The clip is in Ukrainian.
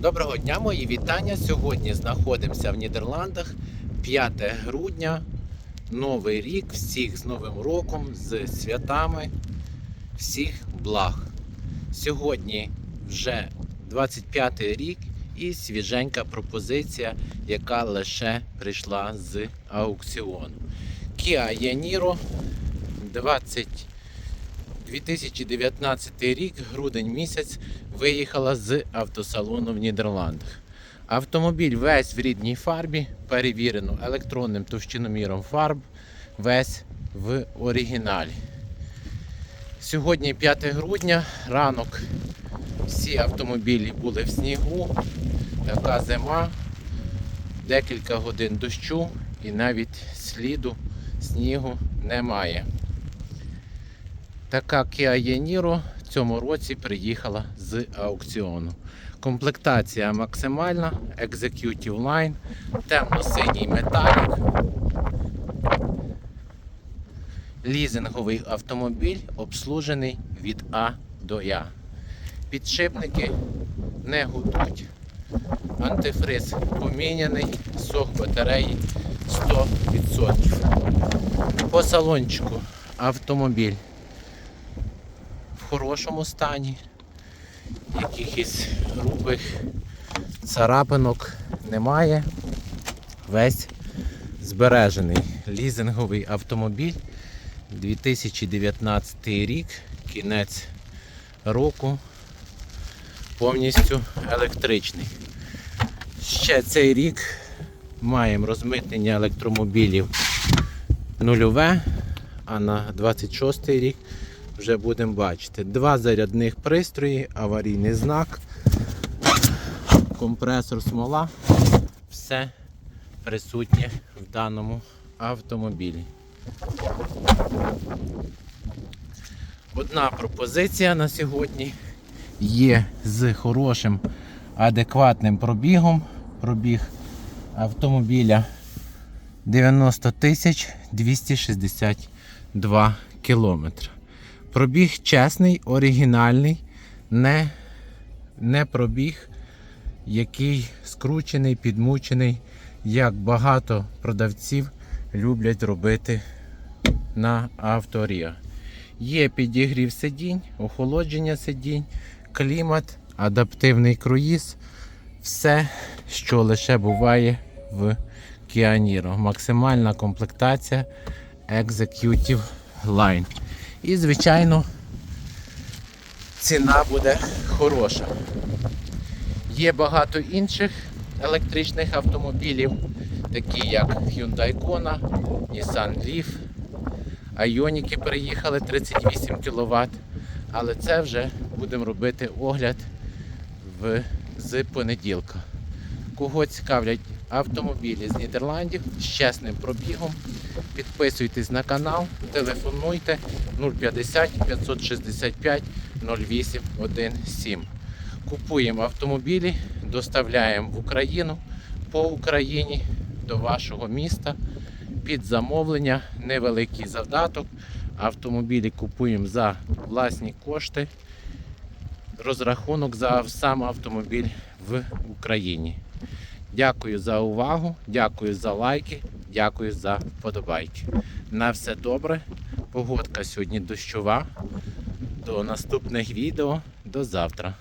Доброго дня, мої вітання. Сьогодні знаходимося в Нідерландах 5 грудня, Новий рік, всіх з Новим роком, з святами, всіх благ. Сьогодні вже 25 рік і свіженька пропозиція, яка лише прийшла з аукціону. Kia Yaniro 20 2019 рік, грудень місяць, виїхала з автосалону в Нідерландах. Автомобіль весь в рідній фарбі, перевірено електронним товщиноміром фарб, весь в оригіналі. Сьогодні 5 грудня, ранок всі автомобілі були в снігу, така зима, декілька годин дощу і навіть сліду снігу немає. Така Kia Yaniro в цьому році приїхала з аукціону. Комплектація максимальна, Executive Line, темно-синій металік. Лізинговий автомобіль обслужений від А до Я. Підшипники не гудуть. Антифриз поміняний, сок батареї 100%. По салончику автомобіль хорошому стані. Якихось грубих царапинок немає. Весь збережений. Лізинговий автомобіль 2019 рік, кінець року, повністю електричний. Ще цей рік маємо розмитнення електромобілів нульове, а на 26 рік вже будемо бачити. Два зарядних пристрої, аварійний знак, компресор смола. Все присутнє в даному автомобілі. Одна пропозиція на сьогодні є з хорошим адекватним пробігом. Пробіг автомобіля 90 262 кілометри. Пробіг чесний, оригінальний, не, не пробіг, який скручений, підмучений, як багато продавців люблять робити на авторія. Є підігрів сидінь, охолодження сидінь, клімат, адаптивний круїз, все, що лише буває в Niro. Максимальна комплектація Executive Line. І, звичайно, ціна буде хороша. Є багато інших електричних автомобілів, такі як Hyundai Kona, Nissan Leaf, Ioniq приїхали 38 кВт. Але це вже будемо робити огляд в, з понеділка. Кого цікавлять автомобілі з Нідерландів з чесним пробігом, підписуйтесь на канал, телефонуйте 050 565 0817. Купуємо автомобілі, доставляємо в Україну по Україні до вашого міста під замовлення, невеликий завдаток. Автомобілі купуємо за власні кошти. Розрахунок за сам автомобіль в Україні. Дякую за увагу, дякую за лайки, дякую за вподобайки. На все добре. Погодка сьогодні дощова. До наступних відео. До завтра.